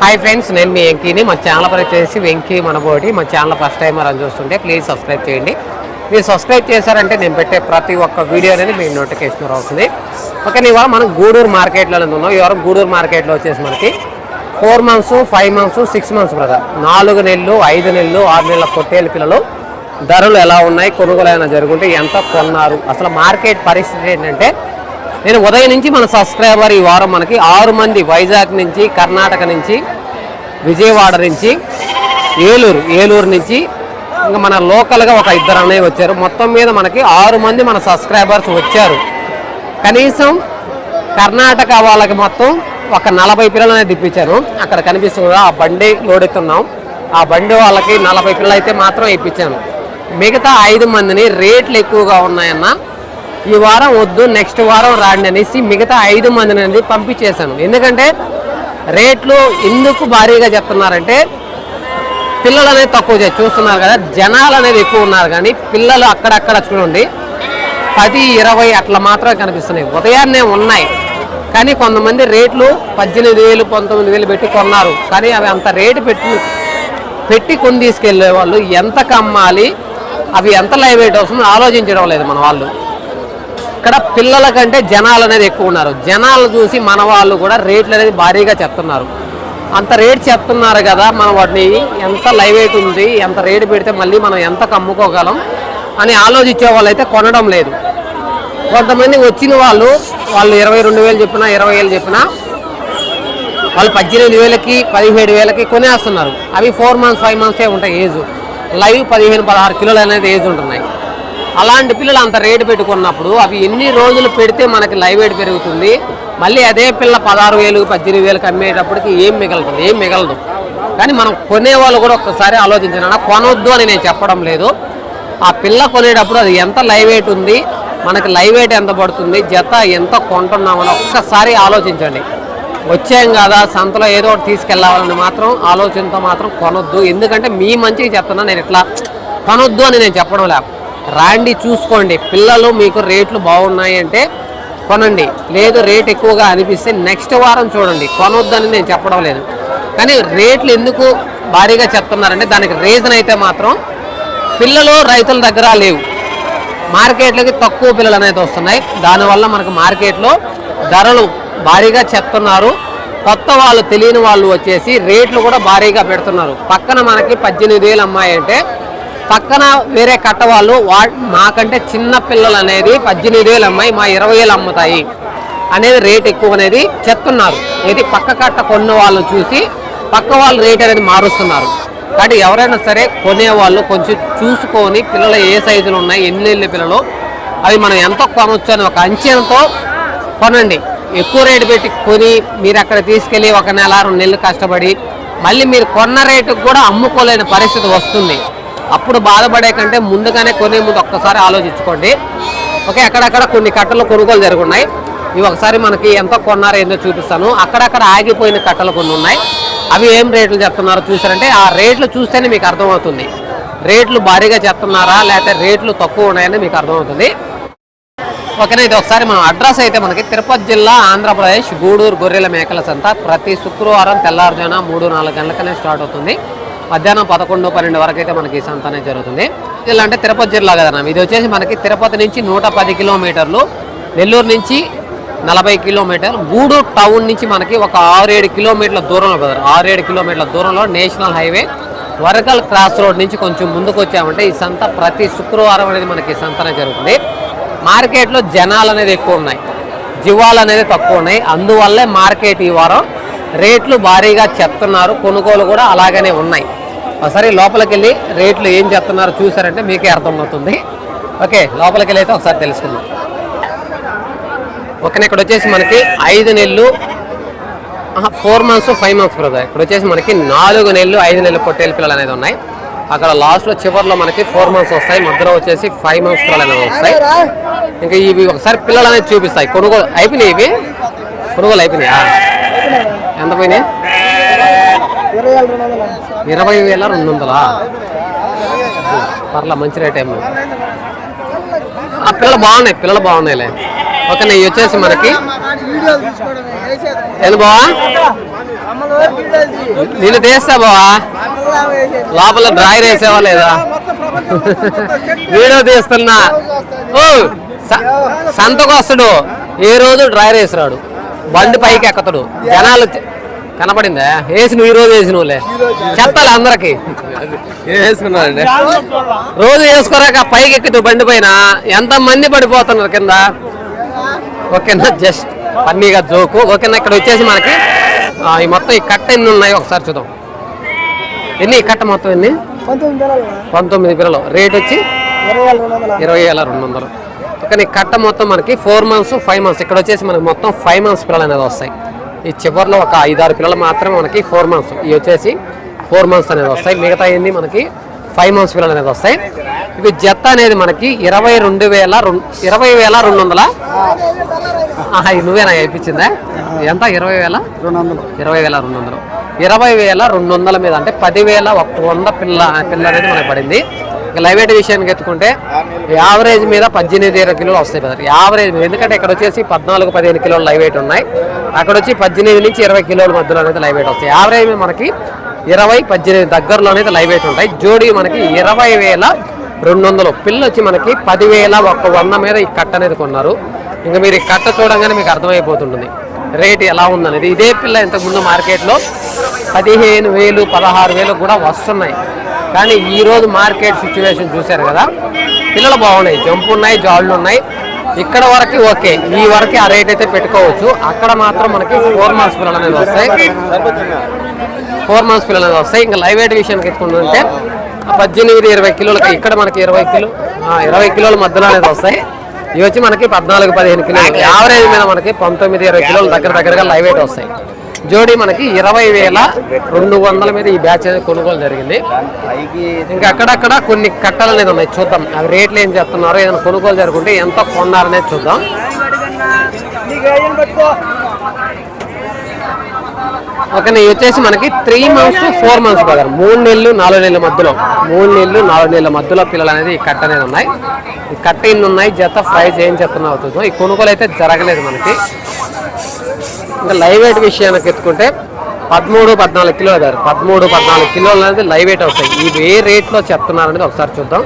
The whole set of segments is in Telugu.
హాయ్ ఫ్రెండ్స్ నేను మీ వెంకీని. మా ఛానల్ పని వచ్చేసి వెంకీ మనబోటి. మా ఛానల్ ఫస్ట్ టైం అని చూస్తుంటే ప్లీజ్ సబ్స్క్రైబ్ చేయండి. మీరు సబ్స్క్రైబ్ చేశారంటే నేను పెట్టే ప్రతి ఒక్క వీడియో అనేది మీకు నోటిఫికేషన్ అవుతుంది ఓకే ఇవాళ మనం గూడూరు మార్కెట్లో ఉన్నాం ఇవాళ గూడూరు మార్కెట్లో వచ్చేసి మనకి four months five months six months brother. నాలుగు నెలలు ఐదు నెలలు ఆరు నెలల పొట్టేలు పిల్లలు ధరలు ఎలా ఉన్నాయి కొనుగోలు ఏమైనా జరుగుంటే ఎంత కొన్నారు? అసలు మార్కెట్ పరిస్థితి ఏంటంటే నేను ఉదయం నుంచి మన సబ్స్క్రైబర్ ఈ వారం మనకి ఆరు మంది వైజాగ్ నుంచి కర్ణాటక నుంచి విజయవాడ నుంచి ఏలూరు ఏలూరు నుంచి ఇంకా మన లోకల్గా ఒక ఇద్దరు అన్నయ్య వచ్చారు. మొత్తం మీద మనకి ఆరు మంది మన సబ్స్క్రైబర్స్ వచ్చారు. కనీసం కర్ణాటక వాళ్ళకి మొత్తం ఒక నలభై పిల్లలు అనేది ఇప్పించాను అక్కడ కనిపిస్తుంది ఆ బండి లోడెత్తున్నాం. ఆ బండి వాళ్ళకి నలభై పిల్లలు అయితే మాత్రం ఇప్పించాను. మిగతా ఐదు మందిని రేట్లు ఎక్కువగా ఉన్నాయన్న ఈ వారం వద్దు నెక్స్ట్ వారం రాండి అనేసి మిగతా ఐదు మందిని అనేది పంపించేశాను. ఎందుకంటే రేట్లు ఎందుకు భారీగా చెప్తున్నారంటే పిల్లలు అనేది తక్కువ చూస్తున్నారు కదా జనాలు అనేది ఎక్కువ ఉన్నారు కానీ పిల్లలు అక్కడక్కడ చూడండి పది ఇరవై అట్లా మాత్రమే కనిపిస్తున్నాయి. ఉదయాన్నే ఉన్నాయి కానీ కొంతమంది రేట్లు పద్దెనిమిది వేలు పంతొమ్మిది వేలు పెట్టి కొన్నారు. కానీ అవి అంత రేటు పెట్టి పెట్టి కొని తీసుకెళ్ళే వాళ్ళు ఎంత కమ్మాలి అవి ఎంత లైవ్ వెయిట్ వస్తుందో ఆలోచించడం లేదు మన వాళ్ళు. ఇక్కడ పిల్లల కంటే జనాలు అనేది ఎక్కువ ఉన్నారు. జనాలు చూసి మన వాళ్ళు కూడా రేట్లు అనేది భారీగా చెప్తున్నారు. అంత రేట్ చెప్తున్నారు కదా మనం వాటిని ఎంత లైవ్ వెయిట్ ఉంది ఎంత రేటు పెడితే మళ్ళీ మనం ఎంత కమ్ముకోగలం అని ఆలోచించే వాళ్ళు అయితే కొనడం లేదు. కొంతమంది వచ్చిన వాళ్ళు వాళ్ళు ఇరవై రెండు వేలు చెప్పినా ఇరవై వేలు చెప్పినా వాళ్ళు పద్దెనిమిది వేలకి పదిహేడు వేలకి కొనేస్తున్నారు. అవి ఫోర్ మంత్స్ ఫైవ్ మంత్సే ఉంటాయి ఏజ్. లైవ్ పదిహేను పదహారు కిలోలు అనేది ఏజ్ ఉంటున్నాయి. అలాంటి పిల్లలు అంత రేటు పెట్టుకున్నప్పుడు అవి ఎన్ని రోజులు పెడితే మనకి లైవ్ వెయిట్ పెరుగుతుంది? మళ్ళీ అదే పిల్ల పదహారు వేలు పద్దెనిమిది వేలకు అమ్మేటప్పటికి ఏం మిగలుతుంది ఏం మిగలదు. కానీ మనం కొనేవాళ్ళు కూడా ఒక్కసారి ఆలోచించాను కొనొద్దు అని నేను చెప్పడం లేదు. ఆ పిల్ల కొనేటప్పుడు అది ఎంత లైవ్ ఎయిట్ ఉంది మనకి లైవ్ ఎయిట్ ఎంత పడుతుంది జత ఎంత కొంటున్నామని ఒక్కసారి ఆలోచించండి. వచ్చాం కదా సంతలో ఏదో ఒకటి తీసుకెళ్ళాలని మాత్రం ఆలోచనతో మాత్రం కొనొద్దు. ఎందుకంటే మీ మంచిగా చెప్తున్నా నేను ఇట్లా కొనొద్దు అని నేను చెప్పడం లేదు. రాండి చూసుకోండి. పిల్లలు మీకు రేట్లు బాగున్నాయి అంటే కొనండి. లేదు రేట్ ఎక్కువగా అనిపిస్తే నెక్స్ట్ వారం చూడండి. కొనొద్దని నేను చెప్పడం లేదు. కానీ రేట్లు ఎందుకు భారీగా చెప్తున్నారంటే దానికి రీజన్ అయితే మాత్రం పిల్లలు రైతుల దగ్గర లేవు. మార్కెట్లకి తక్కువ పిల్లలు అనేది వస్తున్నాయి. దానివల్ల మనకు మార్కెట్లో ధరలు భారీగా చెప్తున్నారు. కొత్త వాళ్ళు తెలియని వాళ్ళు వచ్చేసి రేట్లు కూడా భారీగా పెడుతున్నారు. పక్కన మనకి పద్దెనిమిది వేలు అమ్మాయి అంటే పక్కన వేరే కట్ట వాళ్ళు వా మాకంటే చిన్న పిల్లలు అనేది పద్దెనిమిది వేలు అమ్మాయి మా ఇరవై వేలు అమ్ముతాయి అనేది రేట్ ఎక్కువ అనేది చెప్తున్నారు. ఇది పక్క కట్ట కొన్న వాళ్ళు చూసి పక్క వాళ్ళు రేట్ అనేది మారుస్తున్నారు. కాబట్టి ఎవరైనా సరే కొనేవాళ్ళు కొంచెం చూసుకొని పిల్లలు ఏ సైజులు ఉన్నాయి ఎన్ని ఎల్లి పిల్లలు అవి మనం ఎంత కొనవచ్చు అని ఒక అంచనాతో కొనండి. ఎక్కువ రేటు పెట్టి కొని మీరు అక్కడ తీసుకెళ్ళి ఒక నెల రెండు నెలలు కష్టపడి మళ్ళీ మీరు కొన్న రేటుకు కూడా అమ్ముకోలేని పరిస్థితి వస్తుంది. అప్పుడు బాధపడే కంటే ముందుగానే కొనే ముందు ఒక్కసారి ఆలోచించుకోండి. ఓకే అక్కడక్కడ కొన్ని కట్టలు కొనుగోలు జరుగున్నాయి. ఇవి ఒకసారి మనకి ఎంత కొన్నారో ఏందో చూపిస్తాను. అక్కడక్కడ ఆగిపోయిన కట్టలు కొన్ని ఉన్నాయి. అవి ఏం రేట్లు చెప్తున్నారో చూసారంటే ఆ రేట్లు చూస్తేనే మీకు అర్థమవుతుంది. రేట్లు భారీగా చెప్తున్నారా లేకపోతే రేట్లు తక్కువ ఉన్నాయని మీకు అర్థమవుతుంది. ఓకేనా ఇది ఒకసారి మనం అడ్రస్ అయితే మనకి తిరుపతి జిల్లా ఆంధ్రప్రదేశ్ గూడూరు గొర్రెల మేకల సంత ప్రతి శుక్రవారం తెల్లారుజామున మూడు నాలుగు గంటలకనే స్టార్ట్ అవుతుంది. మధ్యాహ్నం పదకొండు పన్నెండు వరకు అయితే మనకి సంతానం జరుగుతుంది. ఇలా అంటే తిరుపతి జిల్లా కదా ఇది వచ్చేసి మనకి తిరుపతి నుంచి నూట పది కిలోమీటర్లు నెల్లూరు నుంచి నలభై కిలోమీటర్ గూడూరు టౌన్ నుంచి మనకి ఒక ఆరు ఏడు కిలోమీటర్ల దూరంలో బ్రదర్ ఏడు కిలోమీటర్ల దూరంలో నేషనల్ హైవే వరకల్ క్రాస్ రోడ్ నుంచి కొంచెం ముందుకు వచ్చామంటే ఈ సంత ప్రతి శుక్రవారం అనేది మనకి సంతన జరుగుతుంది. మార్కెట్లో జనాలు అనేది ఎక్కువ ఉన్నాయి. జీవాలు అనేది తక్కువ ఉన్నాయి. అందువల్లే మార్కెట్ ఈ వారం రేట్లు భారీగా చెప్తున్నారు. కొనుగోలు కూడా అలాగనే ఉన్నాయి. ఒకసారి లోపలికి వెళ్ళి రేట్లు ఏం చెప్తున్నారో చూసారంటే మీకే అర్థమవుతుంది. ఓకే లోపలికి వెళ్ళి అయితే ఒకసారి తెలుసుకుందాం. ఓకే ఇక్కడ వచ్చేసి మనకి ఐదు నెలలు four months five months brother ఇక్కడ వచ్చేసి మనకి నాలుగు నెలలు ఐదు నెలలు పొట్టేలు పిల్లలు అనేది ఉన్నాయి. అక్కడ లాస్ట్లో చివరిలో మనకి ఫోర్ మంత్స్ వస్తాయి మధ్యలో వచ్చేసి ఫైవ్ మంత్స్ పిల్లలు అనేవి వస్తాయి. ఇంకా ఇవి ఒకసారి పిల్లలు అనేది చూపిస్తాయి. కొనుగోలు అయిపోయినాయి ఇవి? కొనుగోలు అయిపోయినాయా? ఎంత పోయినాయి? ఇరవై వేల రెండు వందలా పర్లా మంచి రేట్ ఏమో ఆ పిల్లలు బాగున్నాయి పిల్లలు బాగున్నాయిలే. ఓకే ఇవి వచ్చేసి మనకి. ఏంది బావా? నేను తీస్తా బావా. లోపల డ్రాయర్ వేసేవా లేదా? వీడియో తీస్తున్నా. ఓ సంతకు వస్తాడు. ఏ రోజు డ్రైవర్ వేసిరాడు. బండి పైకి ఎక్కతాడు. జనాలు కనపడిందా? వేసి నువ్వు ఈ రోజు వేసి నువ్వులే చెప్పాలి అందరికి? వేసుకున్నారండి. రోజు వేసుకోరాక పైకి ఎక్కుతూ బండి పైన ఎంత మంది పడిపోతున్నారు కింద? ఓకేనా జస్ట్ ఫన్నీగా జోకు. ఓకేనా ఇక్కడ వచ్చేసి మనకి ఆ, ఈ మొత్తం ఈ కట్ట ఎన్ని ఉన్నాయి ఒకసారి చూద్దాం. ఎన్ని ఈ కట్ట మొత్తం ఎన్ని? పంతొమ్మిది పిల్లలు రేట్ వచ్చి ఇరవై వేల రెండు వందల? కానీ కట్ట మొత్తం మనకి ఫోర్ మంత్స్ ఫైవ్ మంత్స్. ఇక్కడ వచ్చేసి మనకి మొత్తం ఫైవ్ మంత్స్ పిల్లలు అనేది వస్తాయి. ఈ చివరిలో ఒక ఐదారు పిల్లలు మాత్రమే మనకి ఫోర్ మంత్స్ ఇవి వచ్చేసి ఫోర్ మంత్స్ అనేది వస్తాయి. మిగతా ఏంది మనకి ఫైవ్ మంత్స్ పిల్లలు అనేది వస్తాయి. ఇవి జత అనేది మనకి ఇరవై రెండు వేల రెండు ఇరవై వేల రెండు వందల? నువ్వేనా ఇప్పించిందా ఎంత? ఇరవై వేల? రెండు వందలు. ఇరవై వేల రెండు వందలు. ఇరవై వేల రెండు వందల మీద అంటే పదివేల ఒక వంద పిల్ల పిల్ల అనేది మనకు పడింది. ఇక లైవ్ వెయిట్ విషయానికి ఎత్తుకుంటే యావరేజ్ మీద పద్దెనిమిది ఇరవై కిలోలు వస్తాయి కదా యావరేజ్ మీద. ఎందుకంటే ఇక్కడ వచ్చేసి పద్నాలుగు పదిహేను కిలోలు లైవ్ వెయిట్ ఉన్నాయి. అక్కడ వచ్చి పద్దెనిమిది నుంచి ఇరవై కిలోల మధ్యలో అనేది లైవ్ వెయిట్ వస్తాయి. యావరేజ్ మనకి ఇరవై పద్దెనిమిది దగ్గరలో అనేది లైవ్ వెయిట్ ఉంటాయి. జోడీ మనకి ఇరవై వేల రెండు వందలు. పిల్ల వచ్చి మనకి పదివేల ఒక వంద మీద ఈ కట్ట అనేది కొన్నారు. ఇంకా మీరు ఈ కట్ట చూడంగానే మీకు అర్థమైపోతుంటుంది. రేట్ ఎలా ఉందనేది. ఇదే పిల్ల ఇంతకుముందు మార్కెట్లో పదిహేను వేలు పదహారు వేలు కూడా వస్తున్నాయి. కానీ ఈరోజు మార్కెట్ సిచ్యువేషన్ చూశారు కదా. పిల్లలు బాగున్నాయి. జంపు ఉన్నాయి జాళ్ళు ఉన్నాయి ఇక్కడ వరకు ఓకే. ఈ వరకు ఆ రేట్ అయితే పెట్టుకోవచ్చు. అక్కడ మాత్రం మనకి ఫోర్ మంత్స్ పిల్లలు అనేది వస్తాయి. ఫోర్ మంత్స్ పిల్లలు అనేది వస్తాయి. ఇంకా లైవ్ వెయిట్ విషయానికి ఎత్తుకుంటుంటే పద్దెనిమిది ఇరవై కిలోలకి ఇక్కడ మనకి ఇరవై కిలో ఇరవై కిలోల మధ్యలో అనేది వస్తాయి. ఇవి వచ్చి మనకి పద్నాలుగు పదిహేను కిలోలు. యావరేజ్ మీద మనకి పంతొమ్మిది ఇరవై కిలోలు దగ్గర దగ్గరగా లైవ్ వెయిట్ వస్తాయి. జోడీ మనకి ఇరవై వేల రెండు వందల మీద ఈ బ్యాచ్ అనేది కొనుగోలు జరిగింది. ఇంకా అక్కడక్కడ కొన్ని కట్టలు అనేది ఉన్నాయి. చూద్దాం. అవి రేట్లు ఏం చెప్తున్నారో ఏదైనా కొనుగోలు జరుగుంటే ఎంత కొన్నారనేది చూద్దాం. ఓకే ఇవి వచ్చేసి మనకి three months four months brother మూడు నెలలు నాలుగు నెలల మధ్యలో. మూడు నెలలు నాలుగు నెలల మధ్యలో పిల్లలు అనేది ఈ కట్ట అనేది ఉన్నాయి. ఈ కట్ట ఇన్ని ఉన్నాయి? జత ప్రైస్ ఏం చెప్తున్నా అవుతుందో ఈ కొనుగోలు అయితే జరగలేదు మనకి. ఇంకా లైవ్ వెయిట్ విషయానికి ఎత్తుకుంటే పదమూడు పద్నాలుగు కిలోలు గారు పదమూడు పద్నాలుగు కిలోలు అనేది లైవ్ వెయిట్ వస్తాయి. ఇవి ఏ రేట్లో చెప్తున్నారు అనేది ఒకసారి చూద్దాం.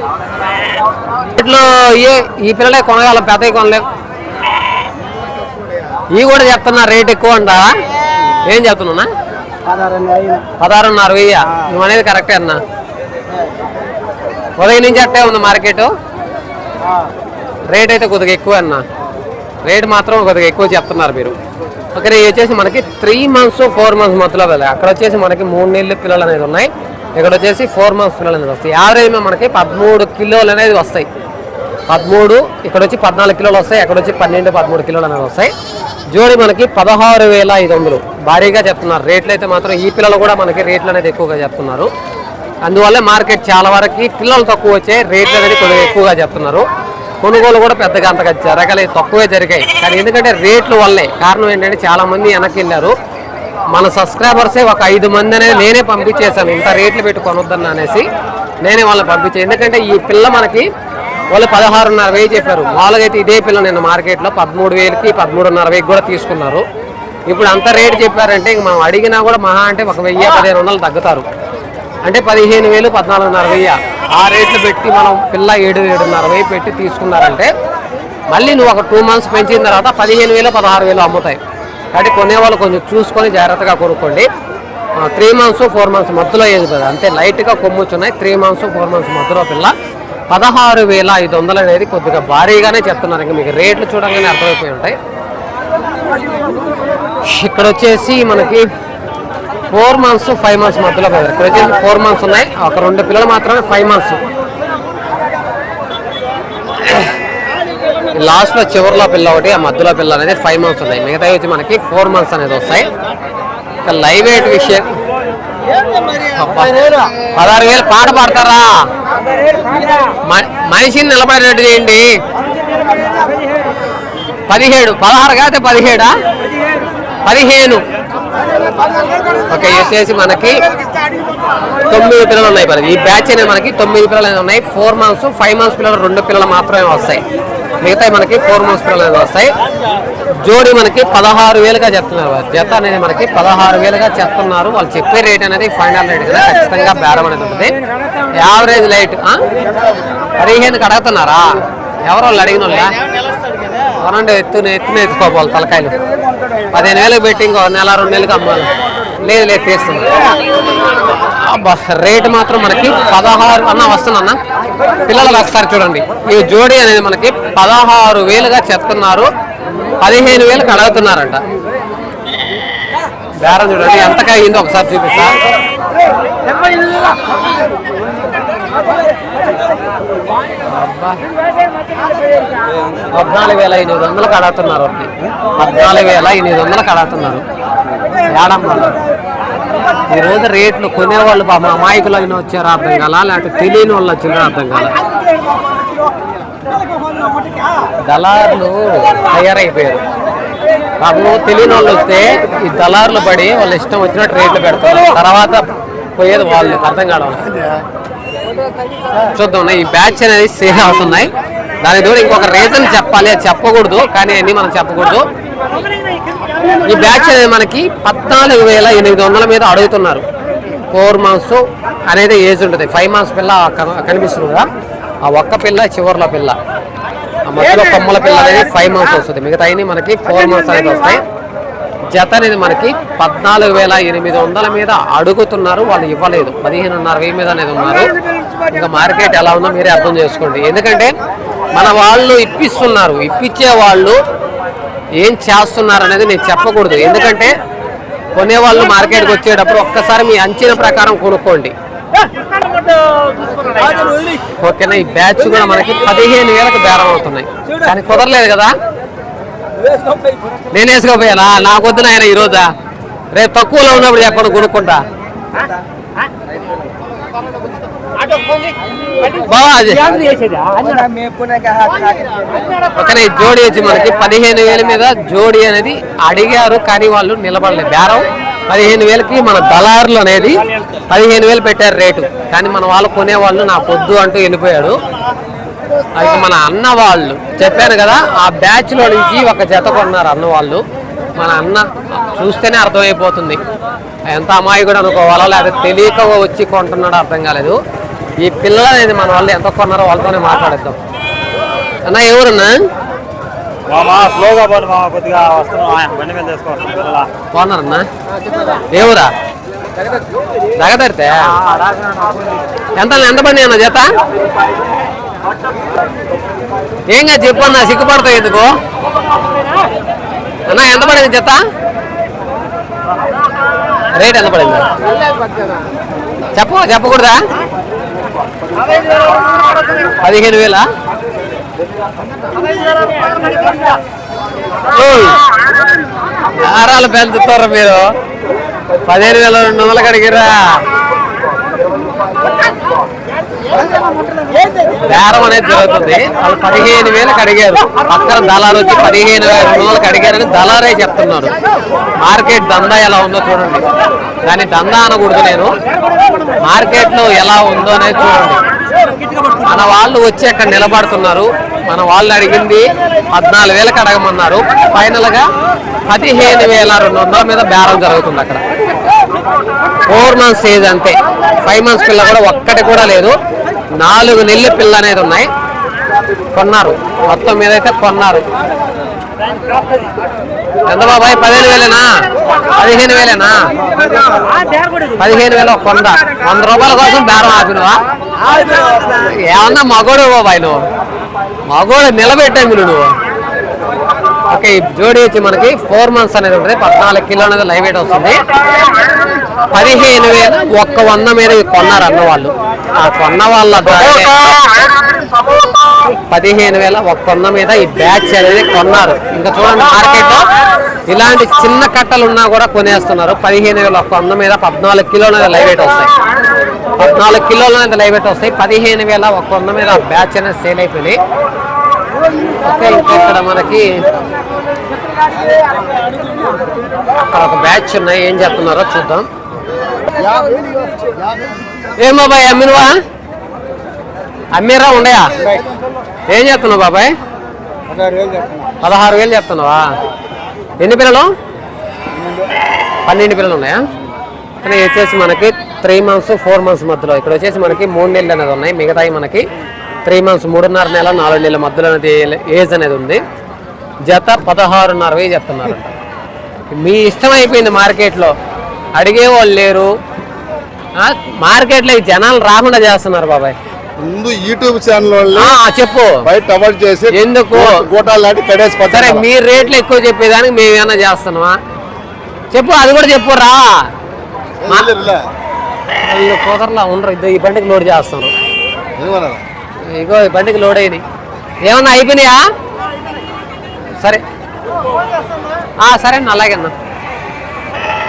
ఇట్లో ఏ ఈ పిల్లలే కొనగలం పెద్దవి కొనలేం. ఇవి కూడా చెప్తున్నా రేట్ ఎక్కువ అంట. ఏం చెప్తున్నా పదహారున్నర వెయ్యి. నువ్వు అనేది కరెక్టే అన్న. ఉదయం నుంచి అట్టే ఉంది మార్కెట్ రేట్ అయితే కొద్దిగా ఎక్కువ అన్న. రేట్ మాత్రం కొద్దిగా ఎక్కువ చెప్తున్నారు మీరు. అక్కడ వచ్చేసి మనకి త్రీ మంత్స్ ఫోర్ మంత్స్ మధ్యలో వెళ్ళాయి అక్కడ వచ్చేసి మనకి మూడు నెలలు పిల్లలు అనేది ఉన్నాయి. ఇక్కడ వచ్చేసి ఫోర్ మంత్స్ పిల్లలు అనేది వస్తాయి. యావరేజ్ మనకి పదమూడు కిలోలు అనేది వస్తాయి. పదమూడు ఇక్కడ వచ్చి పద్నాలుగు కిలోలు వస్తాయి. అక్కడ వచ్చి పన్నెండు పదమూడు కిలోలు అనేవి వస్తాయి. జోడి మనకి పదహారు వేల ఐదు వందలు. భారీగా చెప్తున్నారు. రేట్లు అయితే మాత్రం ఈ పిల్లలు కూడా మనకి రేట్లు అనేది ఎక్కువగా చెప్తున్నారు. అందువల్ల మార్కెట్ చాలా వరకు పిల్లలు తక్కువ వచ్చే రేట్లు అనేది కొద్దిగా ఎక్కువగా చెప్తున్నారు. కొనుగోలు కూడా పెద్దగా అంతగా జరగలేదు తక్కువే జరిగాయి. కానీ ఎందుకంటే రేట్లు వల్లే. కారణం ఏంటంటే చాలామంది వెనక్కి వెళ్ళారు. మన సబ్స్క్రైబర్సే ఒక ఐదు మంది అనేది నేనే పంపించేశాను. ఇంత రేట్లు పెట్టి కొనొద్దని అనేసి నేనే వాళ్ళని పంపించాను ఎందుకంటే ఈ పిల్ల మనకి వాళ్ళు పదహారున్నర వెయ్యి చెప్పారు. మామూలుగా అయితే ఇదే పిల్ల నేను మార్కెట్లో పదమూడు వేలకి పదమూడున్నర వెయ్యి కూడా తీసుకున్నారు. ఇప్పుడు అంత రేటు చెప్పారంటే ఇంక మనం అడిగినా కూడా మహా అంటే ఒక వెయ్యి పదిహేను వందలు తగ్గుతారు. అంటే పదిహేను వేలు పద్నాలుగున్నర వెయ్యి. ఆ రేట్లు పెట్టి మనం పిల్ల ఏడు ఏడున్నర వెయ్యి పెట్టి తీసుకున్నారంటే మళ్ళీ నువ్వు ఒక టూ మంత్స్ పెంచిన తర్వాత పదిహేను వేలు పదహారు వేలు అమ్ముతాయి. కాబట్టి కొనేవాళ్ళు కొంచెం చూసుకొని జాగ్రత్తగా కొనుక్కోండి. త్రీ మంత్స్ ఫోర్ మంత్స్ మధ్యలో ఏది కదా అంతే లైట్గా కొమ్ముచ్చున్నాయి త్రీ మంత్స్ ఫోర్ మంత్స్ మధ్యలో పిల్ల పదహారు వేల ఐదు వందలు అనేది కొద్దిగా భారీగానే చెప్తున్నారు. ఇంకా మీకు రేట్లు చూడంగానే అర్థమైపోయి ఉంటాయి. ఇక్కడ వచ్చేసి మనకి ఫోర్ మంత్స్ ఫైవ్ మంత్స్ మధ్యలో కదా ఇక్కడ వచ్చేసి ఫోర్ మంత్స్ ఉన్నాయి. ఒక రెండు పిల్లలు మాత్రమే ఫైవ్ మంత్స్. లాస్ట్లో చివరిలో పిల్ల ఒకటి ఆ మధ్యలో పిల్ల అనేది ఫైవ్ మంత్స్ ఉన్నాయి. మిగతా వచ్చి మనకి ఫోర్ మంత్స్ అనేది వస్తాయి. ఇక లైవ్ వెయిట్ విషయం. పదహారు వేలు పాట పాడతారా? మ- మనిషిని నిలబడేటట్టు చేయండి. పదిహేడు. పదహారు కాకపోతే పదిహేడా? పదిహేను. ఓకే వచ్చేసి మనకి తొమ్మిది పిల్లలు ఉన్నాయి మరి ఈ బ్యాచ్ అనేది మనకి తొమ్మిది పిల్లలు అనేది ఉన్నాయి. ఫోర్ మంత్స్ ఫైవ్ మంత్స్ పిల్లలు రెండు పిల్లలు మాత్రమే వస్తాయి. మిగతా మనకి ఫోర్ మంత్స్ పిల్లలు వస్తాయి. జోడి మనకి పదహారు వేలుగా చెప్తున్నారు. జత అనేది మనకి పదహారు వేలుగా చెప్తున్నారు వాళ్ళు చెప్పే రేట్ అనేది ఫైనల్ రేట్ కదా. ఖచ్చితంగా బేరం అనేది ఉంటుంది. యావరేజ్ లైట్ పదిహేనుకి అడుగుతున్నారా ఎవరు వాళ్ళు అడిగిన వాళ్ళ? అవునండి ఎత్తు ఎత్తున ఎత్తుకోవాలి తలకాయలు. పదిహేను వేలకు పెట్టి ఇంకో నెల రెండు నెలలకు అమ్మాలి. లేదు లేదు తీస్తుంది అబ్బా రేట్ మాత్రం మనకి పదహారు అన్న వస్తుందన్న పిల్లలు వస్తారు చూడండి. ఈ జోడీ అనేది మనకి పదహారు వేలుగా చెప్తున్నారు. పదిహేను వేలకు అడుగుతున్నారంట బేరం చూడండి ఎంతగా అయిందో ఒకసారి చూపిస్తా. పద్నాలుగు వేల ఎనిమిది వందలు కడుతున్నారు ఒకటి పద్నాలుగు వేల ఎనిమిది వందలు కడుతున్నారు. ఏడమ్మా ఈ రోజు రేట్లు కొనేవాళ్ళు పాపం అమాయకులు అయినా వచ్చారు అర్థం కాల లేకపోతే తెలియని వాళ్ళు వచ్చినారో అర్థం కాల. దళారులు తయారైపోయారు. పాపం తెలియని వాళ్ళు వస్తే ఈ దళారులు పడి వాళ్ళు ఇష్టం వచ్చినట్టు రేట్లు పెడతారు. తర్వాత పోయేది వాళ్ళు అర్థం కావడం చూద్దాం ఈ బ్యాచ్ అనేది సేల్ అవుతున్నాయి. దాని ద్వారా ఇంకొక రీజన్ చెప్పాలి. అది చెప్పకూడదు కానీ అన్ని మనం చెప్పకూడదు. ఈ బ్యాచ్ అనేది మనకి పద్నాలుగు వేల ఎనిమిది వందల మీద అడుగుతున్నారు. ఫోర్ మంత్స్ అనేది ఏజ్ ఉంటుంది. ఫైవ్ మంత్స్ పిల్ల క- ఆ ఒక్క పిల్ల చివరిలో పిల్ల. ఆ మధ్యలో కొమ్మల పిల్ల అనేది ఫైవ్ మంత్స్ వస్తుంది. మిగతా మనకి ఫోర్ మంత్స్ అనేది వస్తాయి. జత అనేది మనకి పద్నాలుగు వేల ఎనిమిది వందల మీద అడుగుతున్నారు. వాళ్ళు ఇవ్వలేదు. పదిహేనున్నర వెయ్యి మీద అనేది ఉన్నారు. ఇంకా మార్కెట్ ఎలా ఉందో మీరే అర్థం చేసుకోండి. ఎందుకంటే మన వాళ్ళు ఇప్పిస్తున్నారు. ఇప్పించే వాళ్ళు ఏం చేస్తున్నారు అనేది నేను చెప్పకూడదు. ఎందుకంటే కొనేవాళ్ళు మార్కెట్కి వచ్చేటప్పుడు ఒక్కసారి మీ అంచనా ప్రకారం కొనుక్కోండి. ఓకేనా? ఈ బ్యాచ్ కూడా మనకి పదిహేను వేలకు బేరం అవుతున్నాయి. కానీ కుదరలేదు కదా? నేను వేసుకోపోయానా? నాకు వద్దు నాయన ఈ రోజా రేపు తక్కువలో ఉన్నప్పుడు చెప్పండి కొనుక్కుంటా? బావా అది. జోడీ వచ్చి మనకి పదిహేను వేల మీద జోడీ అనేది అడిగారు కానీ వాళ్ళు నిలబడలేదు బేరం. పదిహేను వేలకి మన దళారులు అనేది పదిహేను వేలు పెట్టారు రేటు. కానీ మన వాళ్ళు కొనేవాళ్ళు నా పొద్దు అంటూ వెళ్ళిపోయాడు. అయితే మన అన్న వాళ్ళు చెప్పాను కదా ఆ బ్యాచ్లో నుంచి ఒక జత కొన్నారు అన్న వాళ్ళు. మన అన్న చూస్తేనే అర్థమైపోతుంది. ఎంత అమాయకుడు అనుకోవాలో లేకపోతే తెలియక వచ్చి కొంటున్నాడో అర్థం కాలేదు. ఈ పిల్లలు అనేది మన వాళ్ళు ఎంత కొన్నారో వాళ్ళతోనే మాట్లాడేద్దాం. అన్న ఎవరన్నా? బండి కొన్నారన్నా? ఎవరా? ఎంత ఎంత పని అన్న జత? ఏంగా చెప్పన్నా? సిగ్గుపడతావు ఎందుకు? అన్న ఎంత పడింది చెత్త రేట్ ఎంత పడింది? చెప్పు చెప్పకూడదా? పదిహేను వేల? ఆరాలు పెంచుతారు మీరు. పదిహేను వేల రెండు వందలు కడిగిరా బేరం అనేది జరుగుతుంది. వాళ్ళు పదిహేను వేలకు అడిగారు. పక్కన దళారు వచ్చి పదిహేను వేల రెండు అడిగారని దళారే చెప్తున్నారు. మార్కెట్ దందా ఎలా ఉందో చూడండి. దాని దందా అనకూడదు నేను. మార్కెట్లో ఎలా ఉందో అనేది చూడండి. మన వాళ్ళు వచ్చి అక్కడ నిలబడుతున్నారు. మన వాళ్ళు అడిగింది పద్నాలుగు వేలకు అడగమన్నారు. ఫైనల్గా పదిహేను వేల రెండు వందల మీద బేరం జరుగుతుంది అక్కడ. ఫోర్ మంత్స్ ఏజ్ అంతే. ఫైవ్ మంత్స్ పిల్ల కూడా ఒక్కటి కూడా లేదు. నాలుగు నెల్లి పిల్ల అనేది ఉన్నాయి. కొన్నారు. మొత్తం మీద అయితే కొన్నారు. ఎంత బాబాయ్ పదిహేను వేలేనా? పదిహేను వేలేనా? పదిహేను వేల కొండ. వంద రూపాయల కోసం బేరం ఆపినవా? ఏమన్నా మగోడు బాబాయ్ నువ్వు. మగోడు నిలబెట్టాము నువ్వు. ఓకే జోడీ వచ్చి మనకి ఫోర్ మంత్స్ అనేది ఉంటుంది. పద్నాలుగు కిలో అనేది లైవ్ వెయిట్ వస్తుంది. పదిహేను వేల ఒక్క వంద మీద కొన్నారు అన్నవాళ్ళు ఆ కొన్న వాళ్ళ పదిహేను వేల ఒక్క వంద మీద ఈ బ్యాచ్ అనేది కొన్నారు. ఇంకా చూడండి మార్కెట్ ఇలాంటి చిన్న కట్టలు ఉన్నా కూడా కొనేస్తున్నారు. పదిహేను వేల ఒక్క వంద మీద పద్నాలుగు కిలోల అనేది లైవ్ వెయిట్ వస్తాయి. పద్నాలుగు కిలోల అనేది లైవ్ వెయిట్ వస్తాయి. పదిహేను వేల ఒక్క వంద మీద బ్యాచ్ అనేది సేల్ అయిపోయింది ఓకే ఇంకా ఇక్కడ మనకి అక్కడ ఒక బ్యాచ్ ఉన్నాయి. ఏం చెప్తున్నారో చూద్దాం. ఏం బాబాయ్ అమ్మినవా అమ్మిరా ఉండయా? ఏం చేస్తున్నావు బాబాయ్? పదహారు వేలు చెప్తున్నావా? ఎన్ని పిల్లలు? పన్నెండు పిల్లలు ఉన్నాయా? కానీ వచ్చేసి మనకి త్రీ మంత్స్ ఫోర్ మంత్స్ మధ్యలో. ఇక్కడ వచ్చేసి మనకి మూడు నెలలు అనేది ఉన్నాయి. మిగతాయి మనకి త్రీ మంత్స్ మూడున్నర నెల నాలుగు నెలల మధ్యలో అనేది ఏజ్ అనేది ఉంది. జత పదహారున్నర వేలు చెప్తున్నారు. మీ ఇష్టం అయిపోయింది మార్కెట్లో. అడిగే వాళ్ళు లేరు. మార్కెట్లో జనాలు రాకుండా చేస్తున్నారు బాబాయ్. ముందు యూట్యూబ్ ఛానల్ వాళ్ళు ఆ, చెప్పు. బయట అవాయిడ్ చేసి ఎందుకు? గోటాలు లాంటి కడేసి సరే మీ రేట్లు ఎక్కువ చెప్పేదానికి మేము ఏమైనా చేస్తున్నామా? చెప్పు అది కూడా చెప్పు రా. కుదరలా ఉండరు. ఇద్దరు ఈ బండికి లోడ్ చేస్తాను ఇగో ఈ బండికి లోడ్ అయినాయి. ఏమన్నా అయిపోయినాయా? సరే. సరే అన్న అలాగే అన్న.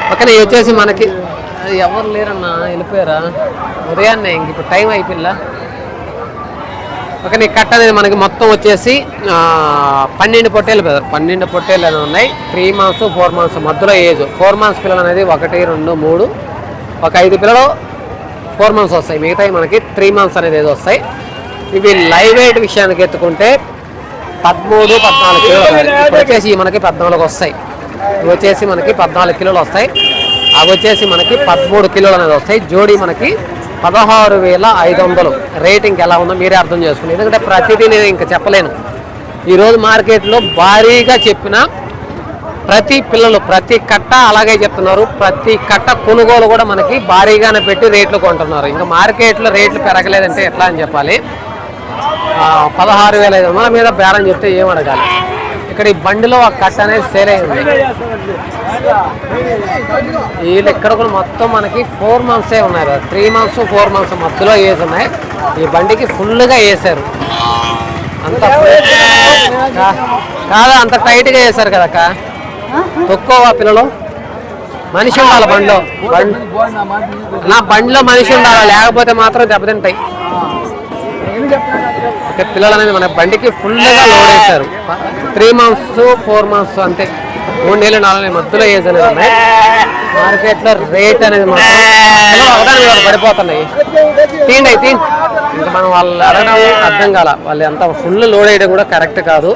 పక్కన ఇవి వచ్చేసి మనకి ఎవరు లేరన్నా వెళ్ళిపోయారా? ఉదయాన్నే ఇంక ఇప్పుడు టైం అయిపోయిందా? ఓకే ఈ కట్ట అనేది మనకి మొత్తం వచ్చేసి పన్నెండు పొట్టేలు బ్రదర్. పన్నెండు పొట్టేలు అనేది ఉన్నాయి. త్రీ మంత్స్ ఫోర్ మంత్స్ మధ్యలో ఏజ్. ఫోర్ మంత్స్ పిల్లలు అనేది ఒకటి రెండు మూడు. ఒక ఐదు పిల్లలు ఫోర్ మంత్స్ వస్తాయి. మిగతాయి మనకి త్రీ మంత్స్ అనేది ఏదో వస్తాయి. ఇవి లైవ్ వెయిట్ విషయానికి ఎత్తుకుంటే పదమూడు పద్నాలుగు కిలోలు వచ్చేసి మనకి పద్నాలుగు వస్తాయి. ఇవి వచ్చేసి మనకి పద్నాలుగు కిలోలు వస్తాయి. అవి వచ్చేసి మనకి పదమూడు కిలోలు అనేది వస్తాయి. జోడీ మనకి పదహారు వేల ఐదు వందలు. రేటింగ్ ఎలా ఉందో మీరే అర్థం చేసుకోండి ఎందుకంటే ప్రతిదీ నేను ఇంకా చెప్పలేను. ఈరోజు మార్కెట్లో భారీగా చెప్పిన ప్రతి పిల్లలు ప్రతి కట్ట అలాగే చెప్తున్నారు. ప్రతి కట్ట కొనుగోలు కూడా మనకి భారీగానే పెట్టి రేట్లు కొంటున్నారు. ఇంకా మార్కెట్లో రేట్లు పెరగలేదంటే ఎట్లా అని చెప్పాలి? పదహారు వేల ఐదు వందల. మీద బేరం చెప్తే ఏం అడగాలి? ఇక్కడ ఈ బండిలో ఆ కట్ట అనేది సేల్ అయింది. వీళ్ళు ఇక్కడ కూడా మొత్తం మనకి ఫోర్ మంత్సే ఉన్నాయి కదా త్రీ మంత్స్ ఫోర్ మంత్స్ మధ్యలో ఏజ్ ఉన్నాయి. ఈ బండికి ఫుల్గా వేసారు అంత కాదా? అంత టైట్గా వేసారు కదక్క తక్కువ పిల్లలు? మనిషి ఉండాలి బండిలో. బండి నా బండిలో మనిషి ఉండాలి. లేకపోతే మాత్రం దెబ్బతింటాయి. ఇక్కడ పిల్లలు అనేది మన బండికి ఫుల్గా లోడ్ వేశారు. త్రీ మంత్స్ ఫోర్ మంత్స్ అంతే. మూడు నెలలు నాలుగు నెలల మధ్యలో ఏజ్ అనేది ఉన్నాయి. మార్కెట్లో రేట్ అనేది మాత్రం పిల్లలు వాళ్ళు పడిపోతున్నాయి. తీండి అయితే ఇంకా మనం వాళ్ళు అడగడం అర్థం కాల. వాళ్ళు ఎంత ఫుల్ లోడ్ వేయడం కూడా కరెక్ట్ కాదు.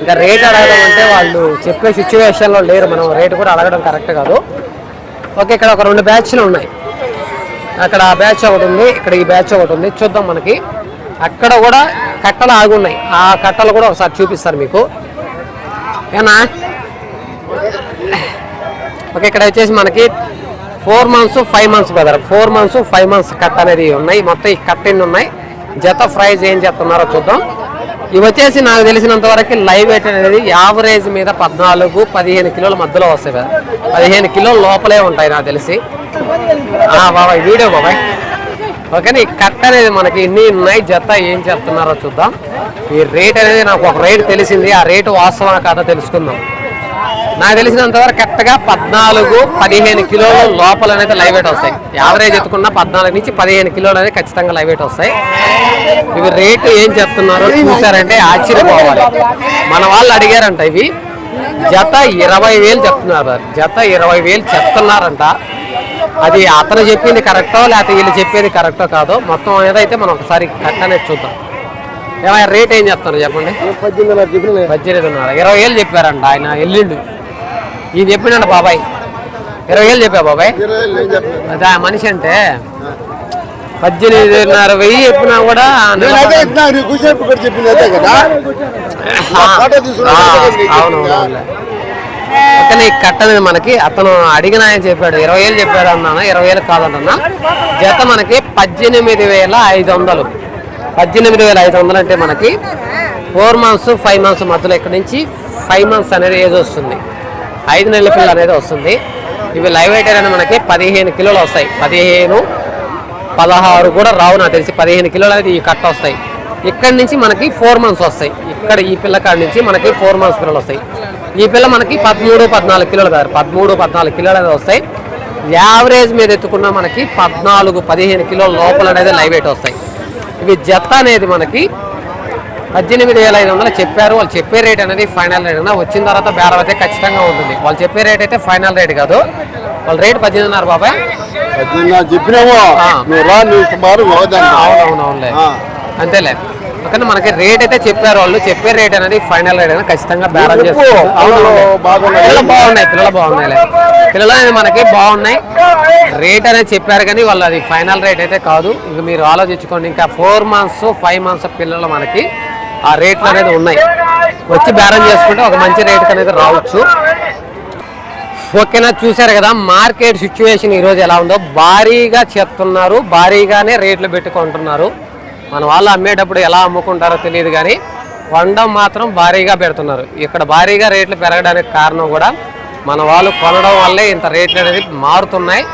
ఇంకా రేట్ అడగడం అంటే వాళ్ళు చెప్పే సిచ్యువేషన్లో లేరు. మనం రేట్ కూడా అడగడం కరెక్ట్ కాదు. ఓకే ఇక్కడ ఒక రెండు బ్యాచ్లు ఉన్నాయి. అక్కడ ఆ బ్యాచ్ ఒకటి ఉంది. ఇక్కడ ఈ బ్యాచ్ ఒకటి ఉంది. చూద్దాం మనకి. అక్కడ కూడా కట్టలు ఆగున్నాయి. ఆ కట్టలు కూడా ఒకసారి చూపిస్తారు మీకు. ఏనా? ఓకే ఇక్కడ వచ్చేసి మనకి four months five months బెదర్ four months five months cut అనేది ఉన్నాయి. మొత్తం ఈ కట్ ఎన్ని ఉన్నాయి? జత ప్రైజ్ ఏం చెప్తున్నారో చూద్దాం. ఇవి వచ్చేసి నాకు తెలిసినంత వరకు లైవ్ వెయిట్ అనేది యావరేజ్ మీద పద్నాలుగు పదిహేను కిలోల మధ్యలో వస్తాయి కదా పదిహేను కిలోల లోపలే ఉంటాయి నాకు తెలిసి. బాబాయ్ వీడియో బాబాయ్. ఓకే ఈ కట్ అనేది మనకి ఎన్ని ఉన్నాయి జత ఏం చెప్తున్నారో చూద్దాం. ఈ రేట్ అనేది నాకు ఒక రేట్ తెలిసింది ఆ రేటు వాస్తవం కాదా తెలుసుకుందాం. నాకు తెలిసినంతవరకు కరెక్ట్గా పద్నాలుగు పదిహేను కిలోల లోపల అనేది లైవ్ వెయిట్ వస్తాయి. యావరేజ్ ఎత్తుకున్న పద్నాలుగు నుంచి పదిహేను కిలోలు అనేది ఖచ్చితంగా లైవ్ వెయిట్ వస్తాయి. ఇవి రేటు ఏం చెప్తున్నారో చూసారంటే ఆశ్చర్యపోవాలి. మన వాళ్ళు అడిగారంట ఇవి. జత ఇరవై వేలు చెప్తున్నారు. జత ఇరవై వేలు చెప్తున్నారంట. అది అతను చెప్పింది కరెక్టో లేకపోతే వీళ్ళు చెప్పేది కరెక్టో కాదో మొత్తం ఏదైతే మనం ఒకసారి కరెక్ట్ అనేది చూద్దాం. ఏమైనా రేట్ ఏం చెప్తారు చెప్పండి? పద్దెనిమిదిన్నర ఇరవై వేలు చెప్పారంట ఆయన ఎల్లుండు. ఇది చెప్పిండంట బాబాయ్. ఇరవై వేలు చెప్పా బాబాయ్? అదే ఆ మనిషి అంటే పద్దెనిమిదిన్నర వెయ్యి చెప్పినా కూడా ఇట్లా నీ ఈ కట్ట మనకి. అతను అడిగిన ఆయన చెప్పాడు? ఇరవై వేలు చెప్పాడు అన్నాను? ఇరవై వేలు కాదంటున్నా జత మనకి పద్దెనిమిది వేల ఐదు వందలు. పద్దెనిమిది వేల ఐదు వందలు అంటే మనకి ఫోర్ మంత్స్ ఫైవ్ మంత్స్ మధ్యలో ఇక్కడ నుంచి ఫైవ్ మంత్స్ అనేది ఏజ్ వస్తుంది. ఐదు నెలల పిల్ల అనేది వస్తుంది. ఇవి లైవ్ వెయిట్ అనేది మనకి పదిహేను కిలోలు వస్తాయి. పదిహేను పదహారు కూడా రావు నాకు తెలిసి. పదిహేను కిలోలు అనేది ఈ కట్ట వస్తాయి. ఇక్కడ నుంచి మనకి ఫోర్ మంత్స్ వస్తాయి. ఇక్కడ ఈ పిల్ల కాడ నుంచి మనకి ఫోర్ మంత్స్ పిల్లలు వస్తాయి. ఈ పిల్ల మనకి పదమూడు పద్నాలుగు కిలోలు కాదు. పదమూడు పద్నాలుగు కిలోలు అనేది వస్తాయి. యావరేజ్ మీద ఎత్తుకున్న మనకి పద్నాలుగు పదిహేను కిలోల లోపల అనేది లైవ్ వెయిట్ వస్తాయి. ఇవి జత అనేది మనకి పద్దెనిమిది వేల ఐదు వందలు చెప్పారు. వాళ్ళు చెప్పే రేట్ అనేది ఫైనల్ రేట్ అయినా వచ్చిన తర్వాత బేరం అయితే ఖచ్చితంగా ఉంటుంది. వాళ్ళు చెప్పే రేట్ అయితే ఫైనల్ రేట్ కాదు. వాళ్ళ రేట్ పద్దెనిమిదిన్నర బాబాయ్. చెప్పినావు? అవునవునవునులే. అంతేలే. ఓకే మనకి రేట్ అయితే చెప్పారు వాళ్ళు. చెప్పే రేట్ అనేది ఫైనల్ రేట్ అనేది ఖచ్చితంగా. చేసుకోవచ్చు పిల్లలు బాగున్నాయి. పిల్లలు బాగున్నాయి పిల్లలు అనేది మనకి బాగున్నాయి. రేట్ అనేది చెప్పారు కానీ వాళ్ళు అది ఫైనల్ రేట్ అయితే కాదు. ఇంక మీరు ఆలోచించుకోండి ఇంకా ఫోర్ మంత్స్ ఫైవ్ మంత్స్ పిల్లలు మనకి ఆ రేట్లు అనేది ఉన్నాయి. వచ్చి బేరం చేసుకుంటే ఒక మంచి రేట్ అనేది రావచ్చు. ఓకేనా? చూసారు కదా మార్కెట్ సిచ్యువేషన్ ఈరోజు ఎలా ఉందో. భారీగా చెప్తున్నారు భారీగానే రేట్లు పెట్టుకుంటున్నారు. మన వాళ్ళు అమ్మేటప్పుడు ఎలా అమ్ముకుంటారో తెలియదు కానీ కొనడం మాత్రం భారీగా పెడుతున్నారు. ఇక్కడ భారీగా రేట్లు పెరగడానికి కారణం కూడా మన వాళ్ళు కొనడం వల్లే ఇంత రేట్లు అనేది మారుతున్నాయి.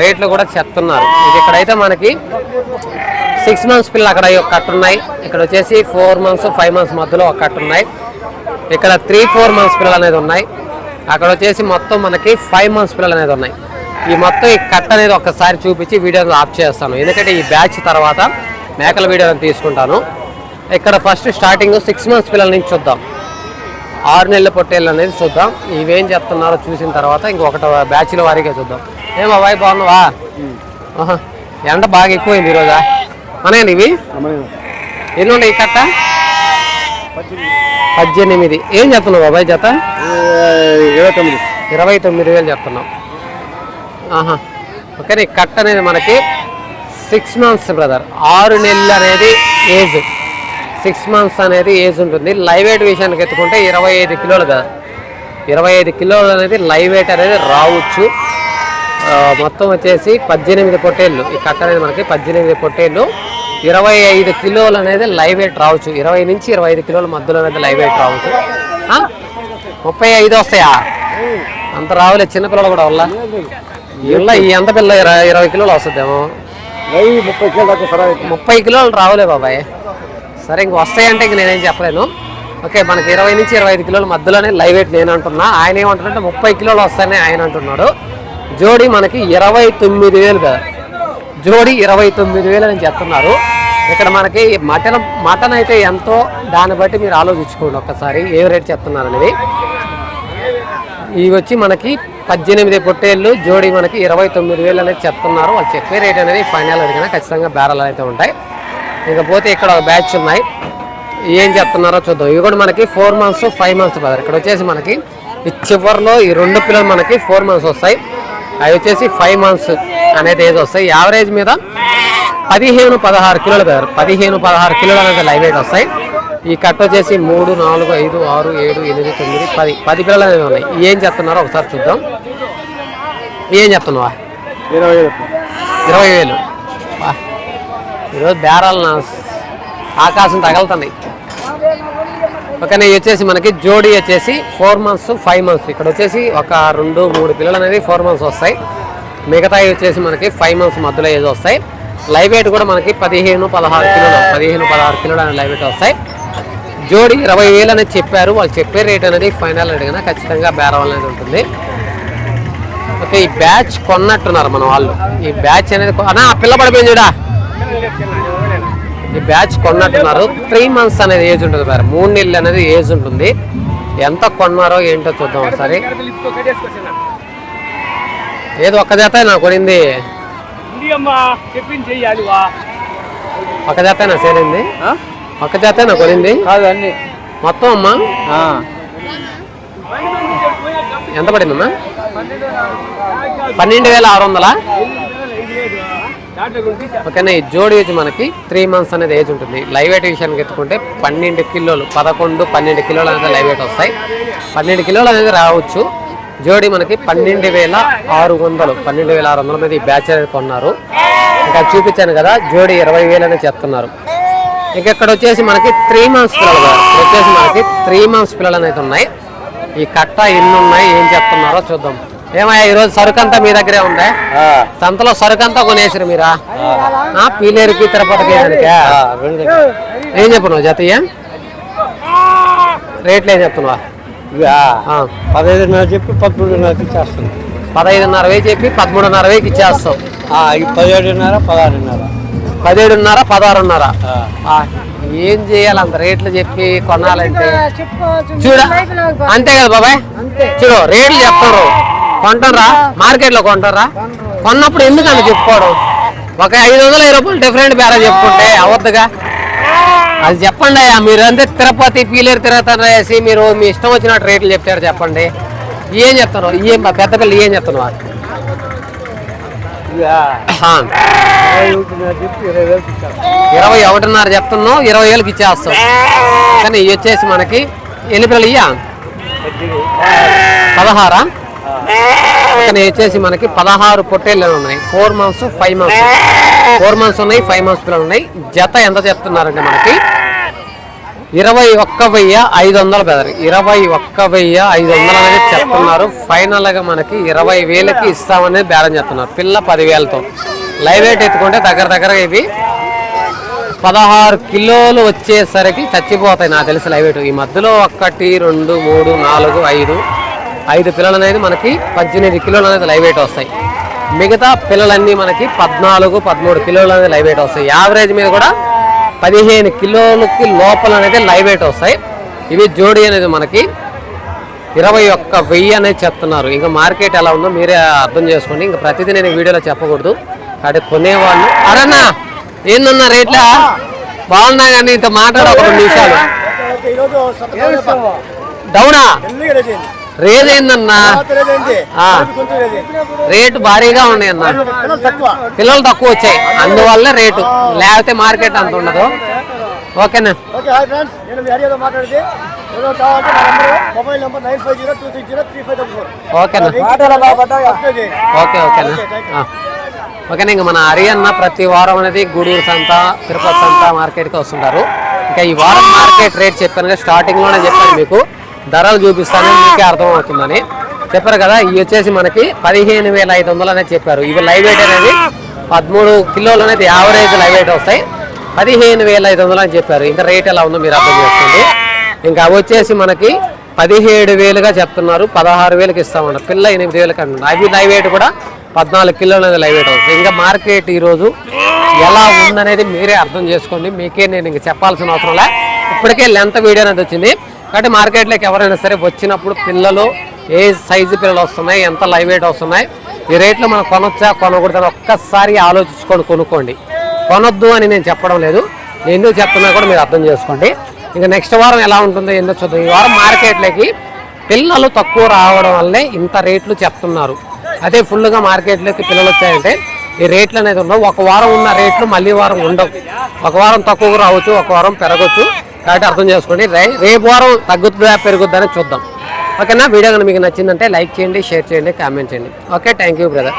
రేట్లు కూడా చెప్తున్నారు. ఇది ఇక్కడైతే మనకి సిక్స్ మంత్స్ పిల్లలు అక్కడ ఒక కట్ట ఉన్నాయి. ఇక్కడ వచ్చేసి ఫోర్ మంత్స్ ఫైవ్ మంత్స్ మధ్యలో ఒక కట్ట ఉన్నాయి. ఇక్కడ త్రీ ఫోర్ మంత్స్ పిల్లలు అనేది ఉన్నాయి. అక్కడ వచ్చేసి మొత్తం మనకి ఫైవ్ మంత్స్ పిల్లలు అనేది ఉన్నాయి. ఈ మొత్తం ఈ కట్ అనేది ఒకసారి చూపించి వీడియోని ఆఫ్ చేస్తాను. ఎందుకంటే ఈ బ్యాచ్ తర్వాత మేకల వీడియోని తీసుకుంటాను. ఇక్కడ ఫస్ట్ స్టార్టింగ్ సిక్స్ మంత్స్ పిల్లల నుంచి చూద్దాం. ఆరు నెలల పొట్టేళ్ళు అనేది చూద్దాం. ఇవేం చెప్తున్నారో చూసిన తర్వాత ఇంకొకటి బ్యాచ్ల వారీగా చూద్దాం. ఏం అబ్బాయి బాగున్నావా. ఎండ బాగా ఎక్కువైంది ఈరోజా? అనే ఇవి ఎన్ని ఉన్నాయి కట్ట? పద్దెనిమిది. ఏం చెప్తున్నావు బాబాయ్ జత? ఇరవై తొమ్మిది. ఇరవై తొమ్మిది వేలు చెప్తున్నాం ఆహా ఓకే ఈ కట్ అనేది మనకి సిక్స్ మంత్స్ బ్రదర్ ఆరు నెలలు అనేది ఏజ్ సిక్స్ మంత్స్ అనేది ఏజ్ ఉంటుంది. లైవ్ వెయిట్ విషయానికి ఎత్తుకుంటే ఇరవై ఐదు కిలోలు కదా ఇరవై ఐదు కిలోలు అనేది లైవ్ వెయిట్ అనేది రావచ్చు. మొత్తం వచ్చేసి పద్దెనిమిది పొట్టేళ్ళు. ఈ కట్ట అనేది మనకి పద్దెనిమిది పొట్టేళ్ళు. ఇరవై ఐదు కిలోలు అనేది లైవ్ వెయిట్ రావచ్చు. ఇరవై నుంచి ఇరవై ఐదు కిలోల మధ్యలో అనేది లైవ్ వెయిట్ రావచ్చు? ముప్పై ఐదు వస్తాయా? అంత రావులే చిన్నపిల్లలు కూడా వల్ల. ఇలా ఈ ఎంత పిల్ల ఇరవై ఇరవై కిలోలు వస్తుందేమో. వెయ్యి ముప్పై కిలో దాకా సరే ముప్పై కిలోలు రావులే బాబాయ్. సరే ఇంక వస్తాయంటే ఇంక నేనేం చెప్పలేను. ఓకే మనకి ఇరవై నుంచి ఇరవై ఐదు కిలోల మధ్యలోనే లైవ్ వెయిట్ నేను అంటున్నా. ఆయన ఏమంటున్నారంటే ముప్పై కిలోలు వస్తాయని ఆయన అంటున్నాడు. జోడి మనకి ఇరవై తొమ్మిది వేలు కదా. జోడి ఇరవై తొమ్మిది వేలు అని చెప్తున్నారు. ఇక్కడ మనకి మటన్ మటన్ అయితే ఎంతో దాన్ని బట్టి మీరు ఆలోచించుకోండి ఒక్కసారి. ఏ రేట్ చెప్తున్నారు అనేది. ఇవి వచ్చి మనకి పద్దెనిమిది పొట్టేళ్ళు జోడి మనకి ఇరవై తొమ్మిది వేలు అనేది చెప్తున్నారు. వాళ్ళు చెప్పే రేట్ అనేది ఫైనల్ అడిగినా ఖచ్చితంగా బేరాలు అయితే ఉంటాయి. ఇకపోతే ఇక్కడ ఒక బ్యాచ్ ఉన్నాయి. ఏం చెప్తున్నారో చూద్దాం. ఇవి కూడా మనకి four months five months brother. ఇక్కడ వచ్చేసి మనకి ఈ చివరిలో ఈ రెండు పిల్లలు మనకి ఫోర్ మంత్స్ వస్తాయి. అవి వచ్చేసి ఫైవ్ మంత్స్ అనేది ఏజ్ వస్తాయి. యావరేజ్ మీద పదిహేను పదహారు కిలోలు బ్రదర్. పదిహేను పదహారు కిలోలు అనేది లైవ్ వెయిట్ వస్తాయి. ఈ కట్ వచ్చేసి మూడు నాలుగు ఐదు ఆరు ఏడు ఎనిమిది తొమ్మిది పది. పది పిల్లలు అనేవి ఉన్నాయి. ఏం చెప్తున్నారో ఒకసారి చూద్దాం. ఏం చెప్తున్నావా ఇరవై ఐదు ఇరవై వేలు. ఈరోజు బేరాలు నా ఆకాశం తగలుతున్నాయి. ఓకేనా ఇవి వచ్చేసి మనకి జోడీ వచ్చేసి ఫోర్ మంత్స్ ఫైవ్ మంత్స్ ఇక్కడ వచ్చేసి ఒక రెండు మూడు పిల్లలు అనేది ఫోర్ మంత్స్ వస్తాయి. మిగతాయి వచ్చేసి మనకి ఫైవ్ మంత్స్ మధ్యలో ఏదో వస్తాయి. లైవ్ వెయిట్ కూడా మనకి పదిహేను పదహారు కిలోలు పదిహేను పదహారు కిలోలు అనే లైవ్ వెయిట్ వస్తాయి. జోడి ఇరవై వేలు అనేది చెప్పారు. వాళ్ళు చెప్పే రేట్ అనేది ఫైనల్ అడిగినా ఖచ్చితంగా బేరం అనేది ఉంటుంది. ఓకే ఈ బ్యాచ్ కొన్నట్టున్నారు మన వాళ్ళు. ఈ బ్యాచ్ అనేది అన్నా పిల్ల పడిపోయింది చూడా. ఈ బ్యాచ్ కొన్నట్టున్నారు. త్రీ మంత్స్ అనేది ఏజ్ ఉంటుంది సార్ మూడు నెలలు అనేది ఏజ్ ఉంటుంది. ఎంత కొన్నారో ఏంటో చూద్దాం ఒకసారి. ఏదో ఒక్క జత నా కొనింది. ఒక జత నా ఒక జత నా కొనింది? కాదు అన్ని. మొత్తం అమ్మా? ఎంత పడిందమ్మా పన్నెండు వేల ఆరు వందలా? ఓకేనా ఈ జోడి వచ్చి మనకి త్రీ మంత్స్ అనేది ఏజ్ ఉంటుంది. లైవ్ వెయిట్ విషయానికి ఎత్తుకుంటే పన్నెండు కిలోలు పదకొండు పన్నెండు కిలోలు అనేది లైవ్ వెయిట్ వస్తాయి. పన్నెండు కిలోలు అనేది రావచ్చు. జోడి మనకి పన్నెండు వేల ఆరు వందలు పన్నెండు వేల ఆరు వందల మీద ఈ బ్యాచ్ అనేది కొన్నారు. ఇంకా చూపించాను కదా జోడి ఇరవై వేలు అనేది చెప్తున్నారు ఇంకా ఇక్కడ వచ్చేసి మనకి త్రీ మంత్స్ పిల్లలు వచ్చేసి మనకి త్రీ మంత్స్ పిల్లలు అనేది ఉన్నాయి. ఈ కట్ట ఎన్ని ఉన్నాయి ఏం చెప్తున్నారో చూద్దాం. ఏమయ్యా ఈరోజు సరుకు అంతా మీ దగ్గరే ఉందా? సంతలో సరుకు అంతా కొనేసారు మీరా పీలేరుకి తిరుపతికి? ఏం చెప్పను జతయ్య రేట్లు ఏం చెప్తున్నావా? పదహైదున్నర చెప్పి పదమూడున్నరకి ఇచ్చేస్తుంది పదహైదున్నర వేలు చెప్పి పదమూడున్నర వేకి ఇచ్చేస్తాం పదిహేడున్నర పదహారున్నర. పదిహేడున్నర పదహారున్నర. ఆ, ఏం చేయాలి అంత రేట్లు చెప్పి కొనాలంటే? చూడ అంతే కదా బాబాయ్? చూడు రేట్లు చెప్తారు కొంటారా? మార్కెట్లో కొంటారా? కొన్నప్పుడు ఎందుకని చెప్పుకోవడం ఒక ఐదు వందల ఇరవై రూపాయలు డిఫరెంట్ బేరా చెప్పుకుంటే అవద్దుగా అది చెప్పండి అయ్యా మీరు అంతే తిరుపతి పీలేరు తిరుగుతారు వేసి మీరు మీ ఇష్టం వచ్చినట్టు రేట్లు చెప్తారు చెప్పండి. ఏం చెప్తారు? ఏం పెద్ద పిల్ల ఏం చెప్తున్నావు ఆ. ఇరవై ఒకటిన్నర చెప్తున్నావు ఇరవై వేలకు ఇచ్చేస్తాం కానీ ఇవి వచ్చేసి మనకి ఎన్ని పిల్లలు ఇయ్యా? పదహారా? కానీ వచ్చేసి మనకి పదహారు పొట్టేళ్ళు ఉన్నాయి. Four months five months. Four months ఉన్నాయి ఫైవ్ మంత్స్ పిల్లలు ఉన్నాయి. జత ఎంత చెప్తున్నారంటే మనకి ఇరవై ఒక్క వెయ్యి ఐదు వందలు బెదర్. ఇరవై ఒక్క వెయ్యి ఐదు వందలు అనేది చెప్తున్నారు. ఫైనల్గా మనకి ఇరవై వేలకి ఇస్తామనేది బేరం చెప్తున్నారు పిల్ల పదివేలతో. లైవ్ వెయిట్ ఎత్తుకుంటే దగ్గర దగ్గర ఇవి పదహారు కిలోలు వచ్చేసరికి చచ్చిపోతాయి నాకు తెలిసి లైవ్ వెయిట్ ఈ మధ్యలో ఒకటి రెండు మూడు నాలుగు ఐదు ఐదు పిల్లలు అనేది మనకి పద్దెనిమిది కిలోలు అనేది లైవ్ వెయిట్ వస్తాయి. మిగతా పిల్లలన్నీ మనకి పద్నాలుగు పదమూడు కిలోలు అనేది లైవ్ వెయిట్ వస్తాయి. యావరేజ్ మీద కూడా పదిహేను కిలోలకి లోపల అనేది లైవ్ వెయిట్ వస్తాయి. ఇవి జోడి అనేది మనకి ఇరవై ఒక్క వెయ్యి అనేది చెప్తున్నారు. ఇంకా మార్కెట్ ఎలా ఉందో మీరే అర్థం చేసుకోండి. ఇంకా ప్రతిదీ నేను వీడియోలో చెప్పకూడదు. కాబట్టి కొనేవాళ్ళు అరన్నా ఏందన్నా రేట్లా? బాగున్నా కానీ ఇంత మాట్లాడ ఒక నిమిషాలు. డౌనా? రేట్ ఏందన్నా ఆ. రేటు భారీగా ఉన్నాయి అన్న పిల్లలు తక్కువ వచ్చాయి. అందువల్ల రేటు. లేకపోతే మార్కెట్ అంత ఉండదు. ఓకేనా? ఓకేనా? ఓకే ఓకేనా. ఓకేనా ఇంకా మన హరియన్న ప్రతి వారం అనేది గూడూరు సంత తిరుపతి సంత మార్కెట్కి వస్తుంటారు. ఇంకా ఈ వారం మార్కెట్ రేట్ చెప్పాను స్టార్టింగ్లోనే చెప్పాను మీకు. ధరలు చూపిస్తాను మీకే అర్థం అవుతుందని చెప్పారు కదా ఇవి వచ్చేసి మనకి పదిహేను వేల ఐదు వందలు అనేది చెప్పారు. ఇవి లైవ్ వెయిట్ అనేది పదమూడు కిలోలు అనేది యావరేజ్ లైవ్ వెయిట్ వస్తాయి. పదిహేను వేల ఐదు వందలు అని చెప్పారు. ఇంకా రేట్ ఎలా ఉందో మీరు అర్థం చేసుకోండి. ఇంకా అవి వచ్చేసి మనకి పదిహేడు వేలుగా చెప్తున్నారు. పదహారు వేలకు ఇస్తామన్నారు పిల్ల ఎనిమిది వేలకు అంటున్నారు అవి లైవ్ వెయిట్ కూడా పద్నాలుగు కిలోలు అనేది లైవ్ వెయిట్ వస్తుంది. ఇంకా మార్కెట్ ఈరోజు ఎలా ఉందనేది మీరే అర్థం చేసుకోండి. మీకే నేను ఇంక చెప్పాల్సిన అవసరం లే. ఇప్పటికే లెంత్ వీడియో అనేది వచ్చింది. కాబట్టి మార్కెట్లోకి ఎవరైనా సరే వచ్చినప్పుడు పిల్లలు ఏ సైజు పిల్లలు వస్తున్నాయి ఎంత లైవ్ వెయిట్ వస్తున్నాయి ఈ రేట్లో మనం కొనొచ్చా కొనకూడదని ఒక్కసారి ఆలోచించుకొని కొనుక్కోండి. కొనొద్దు అని నేను చెప్పడం లేదు. ఎందుకు చెప్తున్నా కూడా మీరు అర్థం చేసుకోండి. ఇంకా నెక్స్ట్ వారం ఎలా ఉంటుందో ఏందో చూద్దాం. ఈ వారం మార్కెట్లోకి పిల్లలు తక్కువ రావడం వల్లే ఇంత రేట్లు చెప్తున్నారు. అదే ఫుల్గా మార్కెట్లోకి పిల్లలు వచ్చాయంటే ఈ రేట్లు అనేది ఉండవు. ఒక వారం ఉన్న రేట్లు మళ్ళీ వారం ఉండవు. ఒక వారం తక్కువ రావచ్చు ఒక వారం పెరగచ్చు. కాబట్టి అర్థం చేసుకోండి. రే- రేపు వారం తగ్గుతుందా పెరుగుతుందని చూద్దాం. ఓకేనా? వీడియో కనుక మీకు నచ్చిందంటే లైక్ చేయండి షేర్ చేయండి కామెంట్ చేయండి. Okay thank you brother.